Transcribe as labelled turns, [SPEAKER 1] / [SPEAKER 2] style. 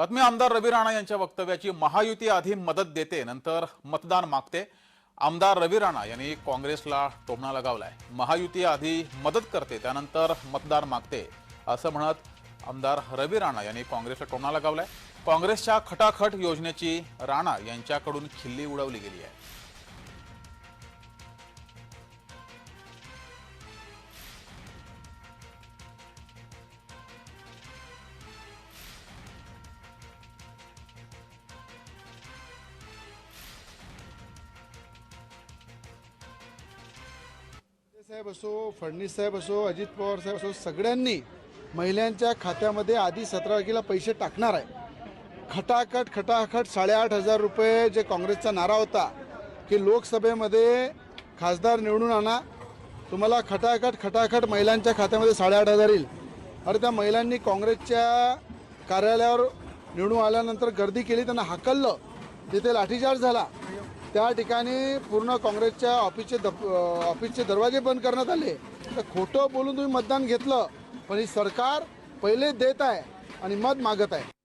[SPEAKER 1] बातमी आमदार रवी राणा यांच्या वक्तव्याची महायुती आधी मदत देते नंतर मतदान मागते. आमदार रवी राणा यांनी काँग्रेसला टोमणा लगावलाय. महायुती आधी मदत करते त्यानंतर मतदान मागते असं म्हणत आमदार रवी राणा यांनी काँग्रेसला टोमणा लगावलाय. काँग्रेसच्या खटाखट योजनेची राणा यांच्याकडून खिल्ली उडवली गेली आहे.
[SPEAKER 2] साहेब असो फडणवीस साहेब असो अजित पवार साहेब असो सगळ्यांनी महिलांच्या खात्यामध्ये आधी सतरा तारखेला पैसे टाकणार आहे. खटाखट खटाखट साडेआठ हजार रुपये जे काँग्रेसचा नारा होता की लोकसभेमध्ये खासदार निवडून आणा. तुम्हाला खटाखट खटाखट महिलांच्या खात्यामध्ये साडेआठ हजार येईल. अरे त्या महिलांनी काँग्रेसच्या कार्यालयावर निवडून आल्यानंतर गर्दी केली त्यांना हाकललं. तिथे लाठीचार्ज झाला. त्या ठिकाणी पूर्ण काँग्रेसच्या ऑफिसचे दप ऑफिसचे दरवाजे बंद करण्यात आले. तर खोटं बोलून तुम्ही मतदान घेतलं पण ही सरकार पहिले देत आहे आणि मत मागत आहे.